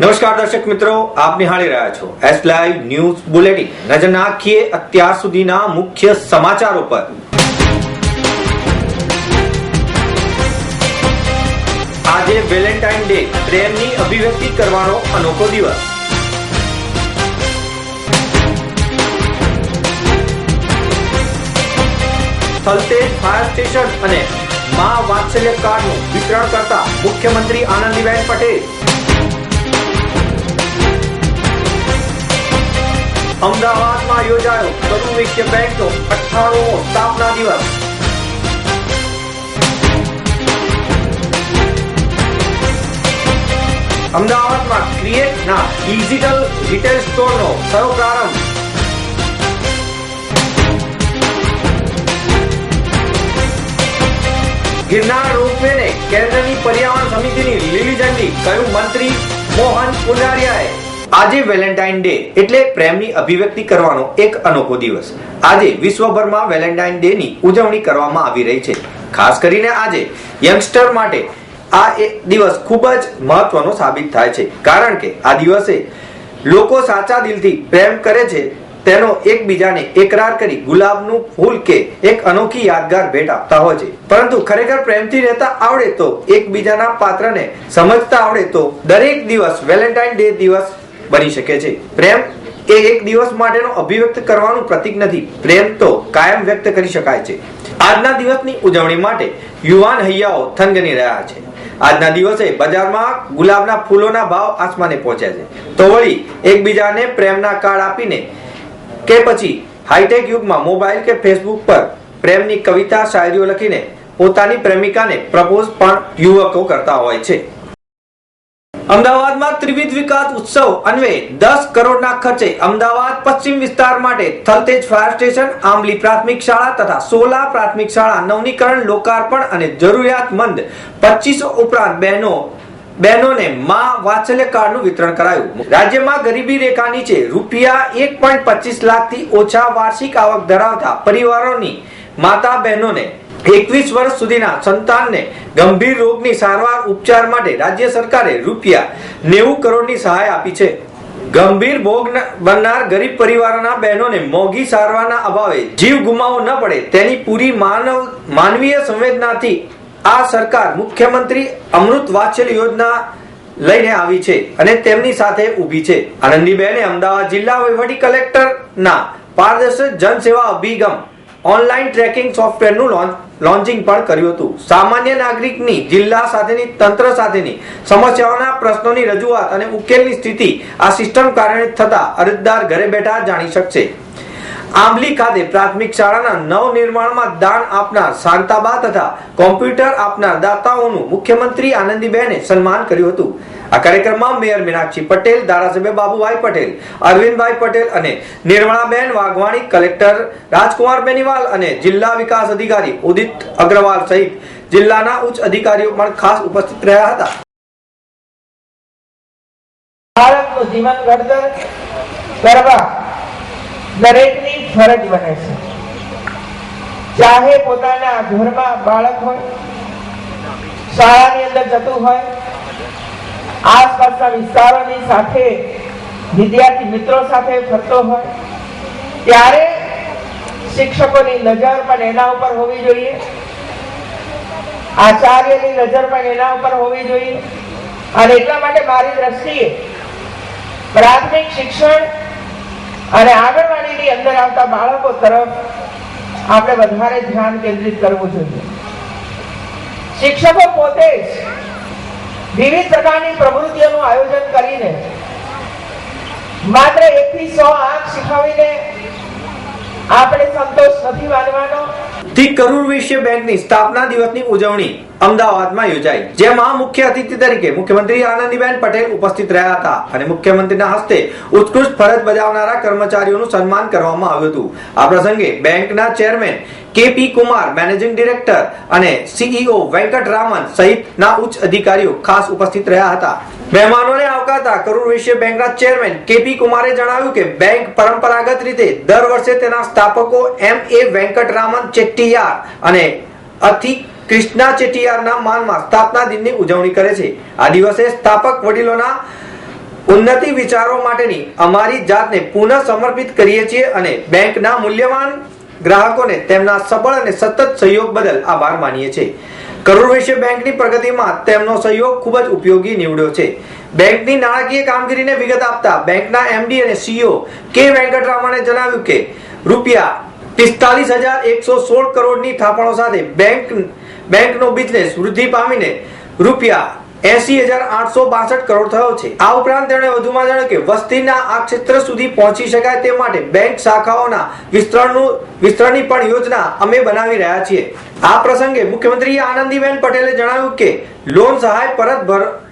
નમસ્કાર દર્શક મિત્રો, આપ નિહાળી રહ્યા છો એસ લાઈવ ન્યૂઝ બુલેટિન નજર નાખીએ અત્યાર સુધીના મુખ્ય સમાચારો પર. આજે વેલેન્ટાઇન ડે પ્રેમની અભિવ્યક્તિ કરવાનો અનોખો દિવસ. સલતેજ ફાયર સ્ટેશન અને મા વાત્સલ્ય કાર્ડનું વિતરણ કરતા મુખ્યમંત્રી આનંદીબેન પટેલ અમદાવાદમાં યોજાયો કરુણ વિશ્વ બેંકનો અઠ્ઠાણુમો સ્થાપના દિવસ. અમદાવાદમાં ક્રિએટના ડિજિટલ રિટેલ સ્ટોરનો થયો પ્રારંભ. ગિરનાર રોપવેને કેન્દ્રની પર્યાવરણ સમિતિની લીલી ઝંડી કયું મંત્રી મોહન કુંડારિયાએ આજે વેલેન્ટાઇન ડે એટલે પ્રેમની અભિવ્યક્તિ કરવાનો એક અનોખો દિવસ. આજે વિશ્વભરમાં વેલેન્ટાઇન ડે ની ઉજવણી કરવામાં આવી રહી છે. ખાસ કરીને આજે યંગસ્ટર માટે આ એક દિવસ ખૂબ જ મહત્વનો સાબિત થાય છે. કારણ કે આ દિવસે લોકો સાચા દિલથી પ્રેમ કરે છે, તેનો એકબીજાને એકરાર કરી ગુલાબનું ફૂલ કે એક અનોખી યાદગાર ભેટ આપતા હોય છે. પરંતુ ખરેખર પ્રેમથી રહેતા આવડે તો એકબીજાના પાત્રને સમજતા આવડે તો દરેક દિવસ વેલેન્ટાઇન ડે દિવસ બની શકે છે. પ્રેમ એ એક દિવસ માટેનો અભિવ્યક્ત કરવાનું પ્રતીક નથી. પ્રેમ તો કાયમ વ્યક્ત કરી શકાય છે. આજના દિવસની ઉજવણી માટે યુવાન હૈયાઓ થનગની રહ્યા છે. આજના દિવસે બજારમાં ગુલાબના ફૂલોના ભાવ આસમાને પહોંચ્યા છે. તો વળી એકબીજાને પ્રેમના કાર્ડ આપીને કે પછી હાઈટેક યુગમાં મોબાઈલ કે ફેસબુક પર પ્રેમની કવિતા શાયરીઓ લખીને પોતાની પ્રેમિકાને પ્રપોઝ પણ યુવકો કરતા હોય છે. અમદાવાદમાં ત્રિવિધ વિકાસ ઉત્સવ અન્વયે દસ કરોડના ખર્ચે અમદાવાદ પશ્ચિમ વિસ્તાર માટે થલતેજ ફાયર સ્ટેશન, આંબલી પ્રાથમિક શાળા તથા સોલા પ્રાથમિક શાળા નવનીકરણ, લોકાર્પણ અને જરૂરિયાતમંદ પચીસો ઉપરાંત બહેનો, બહેનોને માં વાત્સલ્ય કાર્ડનું વિતરણ કરાયું. રાજ્યમાં ગરીબી રેખા નીચે રૂપિયા એક પોઈન્ટ પચીસ લાખથી ઓછા વાર્ષિક આવક ધરાવતા પરિવારોની માતા બહેનોને એકવીસ વર્ષ સુધીના સંતાનને ગંભીર રોગની સારવાર ઉપચાર માટે રાજ્ય સરકારે રૂપિયા નેવું કરોડની સહાય આપી છે. ગંભીર ભોગ બનનાર ગરીબ પરિવારના બહેનોને મોંઘી સારવારના અભાવે જીવ ગુમાવવો ન પડે તેની પૂરી માનવ માનવીય સંવેદનાથી આ સરકાર મુખ્યમંત્રી અમૃત વાત્સલ્ય યોજના લઈને આવી છે અને તેમની સાથે ઊભી છે. આનંદીબેને અમદાવાદ જિલ્લા વહીવટી કલેક્ટરના પારદર્શક જનસેવા અભિગમ ઓનલાઈન ટ્રેકિંગ સોફ્ટવેરનું લોન્ચિંગ પણ કર્યું હતું. સામાન્ય નાગરિકની, જિલ્લા સાથેની, તંત્ર સાથેની સમસ્યાઓના પ્રશ્નોની રજૂઆત અને ઉકેલની સ્થિતિ આ સિસ્ટમ કારણે થતા અરજદાર ઘરે બેઠા જાણી શકશે. આંબલી ખાતે પ્રાથમિક શાળાના નવ નિર્માણમાં દાન આપનાર શાંતાબા તથા કોમ્પ્યુટર આપનાર દાતાઓનું મુખ્યમંત્રી આનંદીબેને સન્માન કર્યું હતું. આ કાર્યક્રમમાં મેયર મીનાક્ષી પટેલ, ધારાસભ્ય બાબુભાઈ પટેલ, અરવિંદભાઈ પટેલ અને નિર્મળાબેન વાઘવાણી, કલેક્ટર રાજકુમાર બેનીવાલ અને જિલ્લા વિકાસ અધિકારી ઉદિત અગ્રવાલ સહિત જિલ્લાના ઉચ્ચ અધિકારીઓ પણ ખાસ ઉપસ્થિત રહ્યા હતા. બાળકનું જીવન ઘડતર કરવા દરેકની ફરજ બને છે. ચાહે પોતાના ઘરમાં બાળક હોય, શાળાની અંદર જતું હોય, આસપાસના વિસ્તારોની સાથે વિદ્યાર્થી મિત્રો સાથે ફરતો હોય, ત્યારે શિક્ષકોની નજર પણ એના ઉપર હોવી જોઈએ. આચાર્યની નજર પણ એના ઉપર હોવી જોઈએ. અને એટલા માટે મારી દ્રષ્ટિએ પ્રાથમિક શિક્ષણ અને આંગણવાડીની અંદર આવતા બાળકો તરફ આપણે વધારે ધ્યાન કેન્દ્રિત કરવું જોઈએ. શિક્ષકો પોતે જ વિવિધ પ્રકારની પ્રવૃત્તિઓનું આયોજન કરીને માત્ર એક થી સો આંખ શીખવીને આપણે સંતોષ નથી માનવાનો. થી કરુણ વિશ્વ બેંકની સ્થાપના દિવસની ઉજવણી અમદાવાદમાં યોજાઈ, જેમાં મુખ્ય અતિથિ તરીકે મુખ્યમંત્રી આનંદીબેન પટેલ ઉપસ્થિત રહ્યા હતા અને મુખ્યમંત્રીના હસ્તે ઉત્કૃષ્ટ ફરજ બજાવનારા કર્મચારીઓનું સન્માન કરવામાં આવ્યું હતું. આ પ્રસંગે બેંકના chairman KP Kumar, managing director અને સીઈઓ વેંકટરામન સહિતના ઉચ્ચ અધિકારીઓ ખાસ ઉપસ્થિત રહ્યા હતા. મહેમાનોને આવકારતા કરુણ વિશ્વ બેંકના ચેરમેન કેપી કુમારે જણાવ્યું કે બેંક પરંપરાગત રીતે દર વર્ષે તેના સ્થાપકો એમ એ વેંકટરામન ચેટ્ટીયાર અને અતિ કૃષ્ણા ચેટ્ટીયારના માનમાં સ્થાપના દિનની ઉજવણી કરે છે. આ દિવસે સ્થાપક વડીલોના ઉન્નતિ વિચારો માટેની અમારી જાતને પુનઃ સમર્પિત કરીએ છીએ અને બેંકના મૂલ્યવાન ગ્રાહકોને તેમના સબળ અને સતત સહયોગ બદલ આભાર માનીએ છીએ. કરોડ વિશે બેંકની પ્રગતિમાં તેમનો સહયોગ ખૂબ જ ઉપયોગી નીવડ્યો છે. બેંકની નાણાકીય કામગીરીને વિગત આપતા બેંકના એમડી અને સીઈઓ કે વેંકટરામણે જણાવ્યું કે, રૂપિયા પિસ્તાલીસ હજાર એકસો સોળ કરોડની થાપણો સાથે બેંક, બેંકનો બિઝનેસ વૃદ્ધિ પામીને રૂપિયા એસી હજાર આઠસો બાસઠ કરોડ થયો છે. આ ઉપરાંત તેમણે વધુમાં જણાવ્યું કે, વસ્તીના આ ક્ષેત્ર સુધી પહોંચી શકાય તે માટે બેંક શાખાઓના વિસ્તરણનું, વિસ્તરણની પણ યોજના અમે બનાવી રહ્યા છીએ. આ પ્રસંગે મુખ્યમંત્રી આનંદીબેન પટેલે જણાવ્યું કે, લોન સહાય પરત ભર,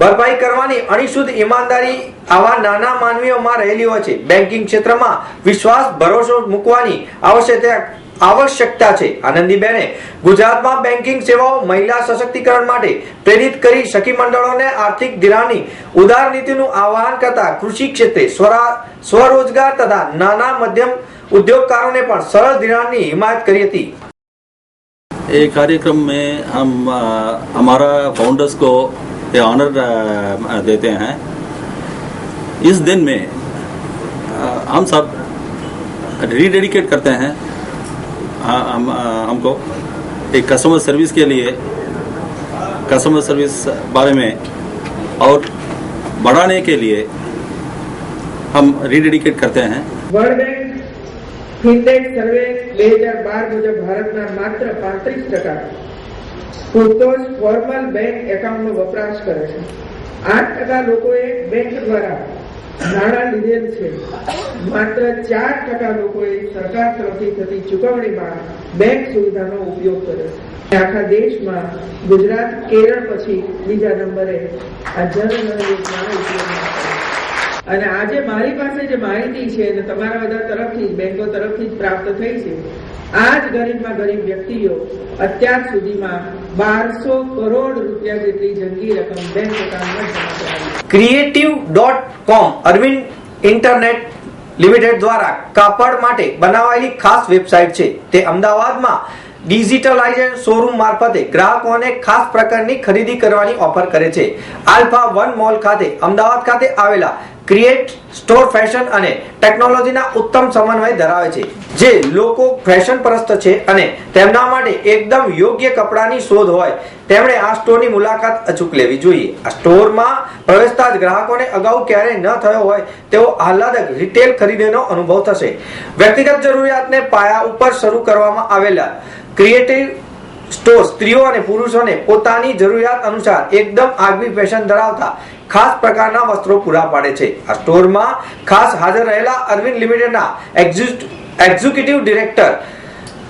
ભરપાઈ કરવાની અણીશુદ્ધ ઈમાનદારી આવા નાના માનવીઓમાં રહેલી હોય છે. બેન્કિંગ ક્ષેત્રમાં વિશ્વાસ, ભરોસો મૂકવાની આવશ્યકતા આવશ્યકતા છે. આનંદીબેને ગુજરાતમાં બેન્કિંગ સેવાઓ મહિલા સશક્તિકરણ માટે પ્રેરિત કરી સખી મંડળોને આર્થિક ધિરાણની ઉદાર નીતિનું આહ્વાન કરતા કૃષિ ક્ષેત્રે સ્વરા- સ્વરોજગાર તથા નાના મધ્યમ ઉદ્યોગકારોને પણ સરળ ધિરાણની હિમાયત કરી હતી. ये कार्यक्रम में हम हमारा फाउंडर्स को ये ऑनर देते हैं। इस दिन में हम सब रीडेडिकेट करते हैं हम हमको एक कस्टमर सर्विस के लिए कस्टमर सर्विस बारे में और बढ़ाने के लिए हम रीडेडिकेट करते हैं। ફિનટેક સર્વે બે હજાર બાર મુજબ ભારતના માત્ર પાંત્રીસ ટકા પૂરતો જ ફોર્મલ બેંક એકાઉન્ટનો વપરાશ કરે છે આઠ ટકા લોકોએ બેંક દ્વારા નાણાં લીધેલ છે માત્ર ચાર ટકા લોકોએ સરકાર તરફથી થતી ચૂકવણીમાં બેંક સુવિધાનો ઉપયોગ કર્યો છે આખા દેશમાં ગુજરાત, કેરળ પછી બીજા નંબરે આ જનધન યોજનાનો ઉપયોગ. અને આજે મારી પાસે જે માહિતી છે અને તમારા બધા તરફથી, બેંકો તરફથી જ પ્રાપ્ત થઈ છે, આ જ ગરીબમાં ગરીબ વ્યક્તિઓ અત્યાર સુધીમાં બારસો કરોડ રૂપિયા જેટલી જંગી રકમ બેંક એકાઉન્ટમાં creative dot com Arvind internet limited દ્વારા કાપડ માટે બનાવાયેલી ખાસ વેબસાઇટ છે. તે અમદાવાદમાં ડિજિટલાઇઝેશન શોરૂમ મારફતે ગ્રાહકોને ખાસ પ્રકારની ખરીદી કરવાની ઓફર કરે છે. આલ્ફા વન મોલ ખાતે અમદાવાદ ખાતે આવેલા ક્રિએટ સ્ટોર ફેશન અને ટેકનોલોજીના ઉત્તમ સમન્વય ધરાવે છે. જે લોકો ફેશન પરસ્ત છે અને તેમના માટે એકદમ યોગ્ય કપડાની શોધ હોય, તેમણે આ સ્ટોરની મુલાકાત અચૂક લેવી જોઈએ. આ સ્ટોરમાં પ્રવેશતા જ ગ્રાહકોને અગાઉ ક્યારેય ન થયો હોય તેવો આહલાદક રિટેલ ખરીદીનો અનુભવ થશે. વ્યક્તિગત જરૂરિયાતને પાયા ઉપર શરૂ કરવામાં આવેલા ક્રિએટિવ સ્ટોર સ્ત્રીઓ અને પુરુષોને પોતાની જરૂરિયાત અનુસાર એકદમ આગવી ફેશન ધરાવતા ખાસ પ્રકારના વસ્ત્રો પૂરા પાડે છે. આ સ્ટોરમાં ખાસ હાજર રહેલા અરવિંદ લિમિટેડના એક્ઝિક્યુટ- એક્ઝિક્યુટિવ ડિરેક્ટર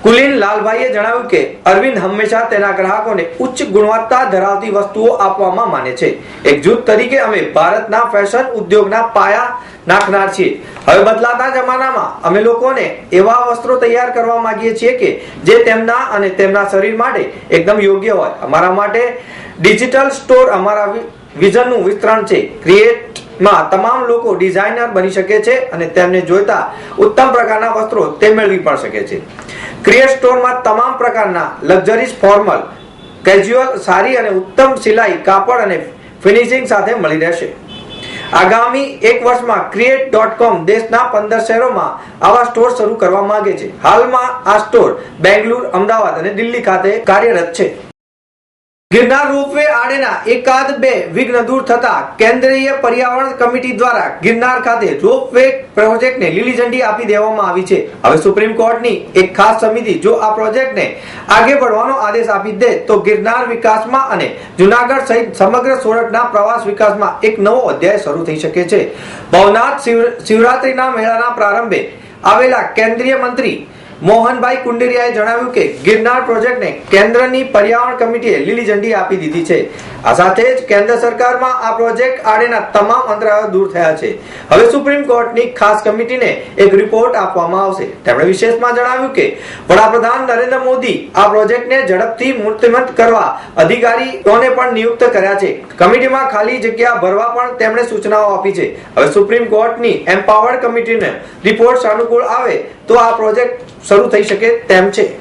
કુલીન લાલભાઈએ જણાવ્યું કે અરવિંદ હંમેશા તેના ગ્રાહકોને ઉચ્ચ ગુણવત્તા ધરાવતી વસ્તુઓ આપવામાં માને છે. એક જૂથ તરીકે અમે ભારતના ફેશન ઉદ્યોગના પાયા નાખનાર છીએ. હવે બદલાતા જમાનામાં અમે લોકોને એવા વસ્ત્રો તૈયાર કરવા માંગીએ છીએ કે જે તેમના અને તેમના શરીર માટે એકદમ યોગ્ય હોય. અમારા માટે ડિજિટલ સ્ટોર અમારા વિઝનનું વિસ્તરણ છે. ક્રિએટમાં તમામ લોકો ડિઝાઇનર બની શકે છે અને તેમને જોઈતા ઉત્તમ પ્રકારના વસ્ત્રો તે મેળવી પણ શકે છે. ક્રિએટ સ્ટોરમાં તમામ પ્રકારના લક્ઝરીઝ ફોર્મલ કેઝ્યુઅલ સારી અને ઉત્તમ સિલાઈ, કાપડ અને ફિનિશિંગ સાથે મળી રહેશે. આગામી એક વર્ષમાં ક્રિએટ ડોટ કોમ દેશના પંદર શહેરોમાં આવા સ્ટોર શરૂ કરવા માંગે છે. હાલમાં આ સ્ટોર બેંગ્લુર, અમદાવાદ અને દિલ્હી ખાતે કાર્યરત છે. ગિરનાર રોપવે આડેના એકાદ બે વિઘ્ન દૂર થતા કેન્દ્રીય પર્યાવરણ કમિટી દ્વારા ગિરનાર ખાતે રોપવે પ્રોજેક્ટને લીલી ઝંડી આપી દેવામાં આવી છે. હવે સુપ્રીમ કોર્ટની એક ખાસ સમિતિ જો આ પ્રોજેક્ટને આગે વધવાનો આદેશ આપી દે, તો ગિરનાર વિકાસમાં અને જુનાગઢ સહિત સમગ્ર સોરઠના પ્રવાસ વિકાસમાં એક નવો અધ્યાય શરૂ થઈ શકે છે. ભવનાથ શિવ- શિવરાત્રીના મેળાના પ્રારંભે આવેલા કેન્દ્રીય મંત્રી મોહનભાઈ કુંડેરિયાએ જણાવ્યું કે ગિરનાર પ્રોજેક્ટને કેન્દ્રની પર્યાવરણ કમિટીએ લીલી ઝંડી આપી દીધી છે. આ સાથે જ કેન્દ્ર સરકારમાં આ પ્રોજેક્ટ આડેના તમામ અંતરાયો દૂર થયા છે. હવે સુપ્રીમ કોર્ટની ખાસ કમિટીને એક રિપોર્ટ આપવામાં આવશે. તેમણે વિશેષમાં જણાવ્યું કે વડાપ્રધાન નરેન્દ્ર મોદી આ પ્રોજેક્ટને ઝડપથી મૂર્તિમંત કરવા અધિકારીઓને પણ નિયુક્ત કર્યા છે. કમિટીમાં ખાલી જગ્યા ભરવા પણ તેમણે સૂચનાઓ આપી છે. હવે સુપ્રીમ કોર્ટની એમ્પાવર્ડ કમિટીને રિપોર્ટ સાનુકૂળ આવે તો આ પ્રોજેક્ટ શરૂ થઈ શકે તેમ છે.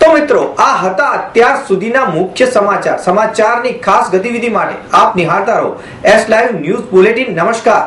તો મિત્રો, આ હતા અત્યાર સુધીના મુખ્ય સમાચાર. સમાચારની ખાસ ગતિવિધિ માટે આપ નિહાળતા રહો. એસ લાઈવ ન્યૂઝ બુલેટિન નમસ્કાર.